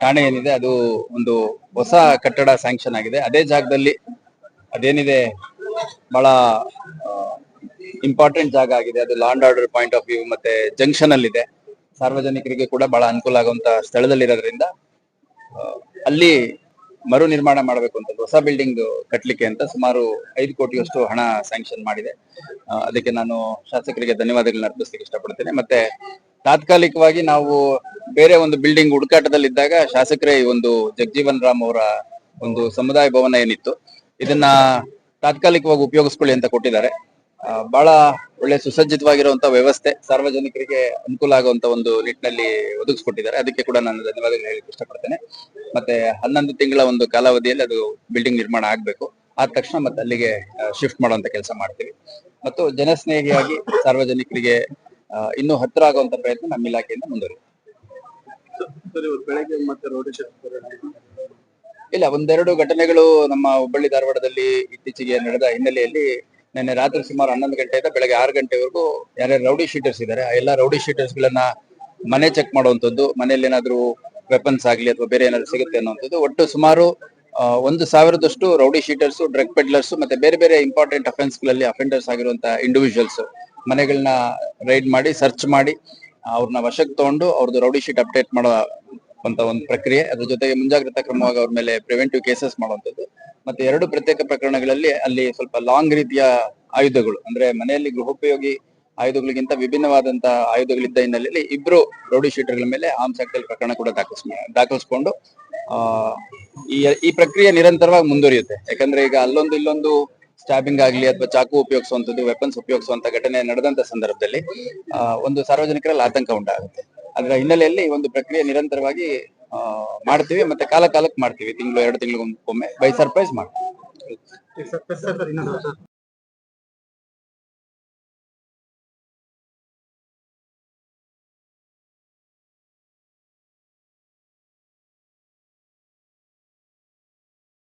ಠಾಣೆ ಏನಿದೆ, ಅದು ಒಂದು ಹೊಸ ಕಟ್ಟಡ ಸ್ಯಾಂಕ್ಷನ್ ಆಗಿದೆ. ಅದೇ ಜಾಗದಲ್ಲಿ ಅದೇನಿದೆ, ಬಹಳ ಇಂಪಾರ್ಟೆಂಟ್ ಜಾಗ ಆಗಿದೆ. ಅದು law and order point of view ಮತ್ತೆ ಜಂಕ್ಷನ್ ಅಲ್ಲಿ ಇದೆ ಸಾರ್ವಜನಿಕರಿಗೆ ಕೂಡ ಬಹಳ ಅನುಕೂಲ ಆಗುವಂತ ಸ್ಥಳದಲ್ಲಿರೋದ್ರಿಂದ ಅಲ್ಲಿ ಮರು ನಿರ್ಮಾಣ ಮಾಡಬೇಕು ಅಂತ, ಹೊಸ ಬಿಲ್ಡಿಂಗ್ ಕಟ್ಟಲಿಕ್ಕೆ ಅಂತ ಸುಮಾರು ಐದು ಕೋಟಿಯಷ್ಟು ಹಣ ಸ್ಯಾಂಕ್ಷನ್ ಮಾಡಿದೆ. ಅದಕ್ಕೆ ನಾನು ಶಾಸಕರಿಗೆ ಧನ್ಯವಾದಗಳನ್ನ ಅರ್ಪಿಸ್ಲಿಕ್ಕೆ ಇಷ್ಟಪಡ್ತೇನೆ. ಮತ್ತೆ ತಾತ್ಕಾಲಿಕವಾಗಿ ನಾವು ಬೇರೆ ಒಂದು ಬಿಲ್ಡಿಂಗ್ ಹುಡುಕಾಟದಲ್ಲಿದ್ದಾಗ ಶಾಸಕರೇ ಈ ಒಂದು ಜಗಜೀವನ್ ರಾಮ್ ಅವರ ಒಂದು ಸಮುದಾಯ ಭವನ ಏನಿತ್ತು, ಇದನ್ನ ತಾತ್ಕಾಲಿಕವಾಗಿ ಉಪಯೋಗಿಸ್ಕೊಳ್ಳಿ ಅಂತ ಕೊಟ್ಟಿದ್ದಾರೆ. ಬಹಳ ಒಳ್ಳೆ ಸುಸಜ್ಜಿತವಾಗಿರುವಂತಹ ವ್ಯವಸ್ಥೆ ಸಾರ್ವಜನಿಕರಿಗೆ ಅನುಕೂಲ ಆಗುವಂತ ಒಂದು ನಿಟ್ಟಿನಲ್ಲಿ ಒದಗಿಸ್ಕೊಟ್ಟಿದ್ದಾರೆ. ಅದಕ್ಕೆ ಕೂಡ ನಾನು ಧನ್ಯವಾದಗಳು ಹೇಳಿ ಇಷ್ಟಪಡ್ತೇನೆ. ಮತ್ತೆ ಹನ್ನೊಂದು ತಿಂಗಳ ಒಂದು ಕಾಲಾವಧಿಯಲ್ಲಿ ಅದು ಬಿಲ್ಡಿಂಗ್ ನಿರ್ಮಾಣ ಆಗ್ಬೇಕು. ಆದ ತಕ್ಷಣ ಮತ್ತೆ ಅಲ್ಲಿಗೆ ಶಿಫ್ಟ್ ಮಾಡುವಂತ ಕೆಲಸ ಮಾಡ್ತೀವಿ. ಮತ್ತು ಜನಸ್ನೇಹಿಯಾಗಿ ಸಾರ್ವಜನಿಕರಿಗೆ ಇನ್ನೂ ಹತ್ತಿರ ಆಗುವಂತ ಪ್ರಯತ್ನ ನಮ್ಮ ಇಲಾಖೆಯಿಂದ ಮುಂದುವರಿದೆ ಇಲ್ಲ, ಒಂದೆರಡು ಘಟನೆಗಳು ನಮ್ಮ ಹುಬ್ಬಳ್ಳಿ ಧಾರವಾಡದಲ್ಲಿ ಇತ್ತೀಚೆಗೆ ನಡೆದ ಹಿನ್ನೆಲೆಯಲ್ಲಿ ನಿನ್ನೆ ರಾತ್ರಿ ಸುಮಾರು ಹನ್ನೊಂದು ಗಂಟೆಯಿಂದ ಬೆಳಗ್ಗೆ ಆರು ಗಂಟೆವರೆಗೂ ಯಾರ್ಯಾರು ರೌಡಿ ಶೀಟರ್ಸ್ ಇದ್ದಾರೆ, ಆ ಎಲ್ಲ ರೌಡಿ ಶೀಟರ್ಸ್ ಗಳನ್ನ ಮನೆ ಚೆಕ್ ಮಾಡುವಂಥದ್ದು ಮನೆಯಲ್ಲಿ ಏನಾದ್ರು ವೆಪನ್ಸ್ ಆಗ್ಲಿ ಅಥವಾ ಬೇರೆ ಏನಾದ್ರು ಸಿಗುತ್ತೆ ಅನ್ನೋಂಥದ್ದು ಒಟ್ಟು ಸುಮಾರು ಒಂದು ಸಾವಿರದಷ್ಟು ರೌಡಿ ಶೀಟರ್ಸ್ ಡ್ರಗ್ ಪೆಡ್ಲರ್ಸ್ ಮತ್ತೆ ಬೇರೆ ಬೇರೆ ಇಂಪಾರ್ಟೆಂಟ್ ಅಫೆನ್ಸ್ಗಳಲ್ಲಿ ಅಫೆಂಡರ್ಸ್ ಆಗಿರುವಂತಹ ಇಂಡಿವಿಜುವಲ್ಸ್ ಮನೆಗಳನ್ನ ರೈಡ್ ಮಾಡಿ ಸರ್ಚ್ ಮಾಡಿ ಅವ್ರನ್ನ ವಶಕ್ಕೆ ತಗೊಂಡು ಅವ್ರದ್ದು ರೌಡಿ ಶೀಟ್ ಅಪ್ಡೇಟ್ ಮಾಡೋ ಅಂತ ಒಂದು ಪ್ರಕ್ರಿಯೆ. ಅದ್ರ ಜೊತೆಗೆ ಮುಂಜಾಗ್ರತಾ ಕ್ರಮವಾಗಿ ಅವ್ರ ಮೇಲೆ ಪ್ರಿವೆಂಟಿವ್ ಕೇಸಸ್ ಮಾಡುವಂಥದ್ದು. ಮತ್ತೆ ಎರಡು ಪ್ರತ್ಯೇಕ ಪ್ರಕರಣಗಳಲ್ಲಿ ಅಲ್ಲಿ ಸ್ವಲ್ಪ ಲಾಂಗ್ ರೀತಿಯ ಆಯುಧಗಳು, ಅಂದ್ರೆ ಮನೆಯಲ್ಲಿ ಗೃಹೋಪಯೋಗಿ ಆಯುಧಗಳಿಗಿಂತ ವಿಭಿನ್ನವಾದಂತಹ ಆಯುಧಗಳಿದ್ದ ಹಿನ್ನೆಲೆಯಲ್ಲಿ ಇಬ್ರು ರೌಡಿ ಶೀಟರ್ಗಳ ಮೇಲೆ ಆರ್ಮ್ಸ್ ಆಕ್ಟ್ ಪ್ರಕರಣ ಕೂಡ ದಾಖಲಿಸ್, ದಾಖಲಿಸ್ಕೊಂಡು, ಆ ಈ ಪ್ರಕ್ರಿಯೆ ನಿರಂತರವಾಗಿ ಮುಂದುವರಿಯುತ್ತೆ. ಯಾಕಂದ್ರೆ ಈಗ ಅಲ್ಲೊಂದು ಇಲ್ಲೊಂದು ಸ್ಟಾಬಿಂಗ್ ಆಗ್ಲಿ ಅಥವಾ ಚಾಕು ಉಪಯೋಗಿಸುವಂಥದ್ದು ವೆಪನ್ಸ್ ಉಪಯೋಗಿಸುವಂತ ಘಟನೆ ನಡೆದಂತ ಸಂದರ್ಭದಲ್ಲಿ ಒಂದು ಸಾರ್ವಜನಿಕರಲ್ಲಿ ಆತಂಕ ಉಂಟಾಗುತ್ತೆ. ಅದರ ಹಿನ್ನೆಲೆಯಲ್ಲಿ ಒಂದು ಪ್ರಕ್ರಿಯೆ ನಿರಂತರವಾಗಿ ಮಾಡ್ತೀವಿ ಮತ್ತೆ ಕಾಲ ಕಾಲಕ್ಕೆ ಮಾಡ್ತೀವಿ. ತಿಂಗಳು, ಎರಡು ತಿಂಗಳಿಗೊಮ್ಮೆ ಬೈ ಸರ್ಪ್ರೈಸ್ ಮಾಡ್ತೀವಿ.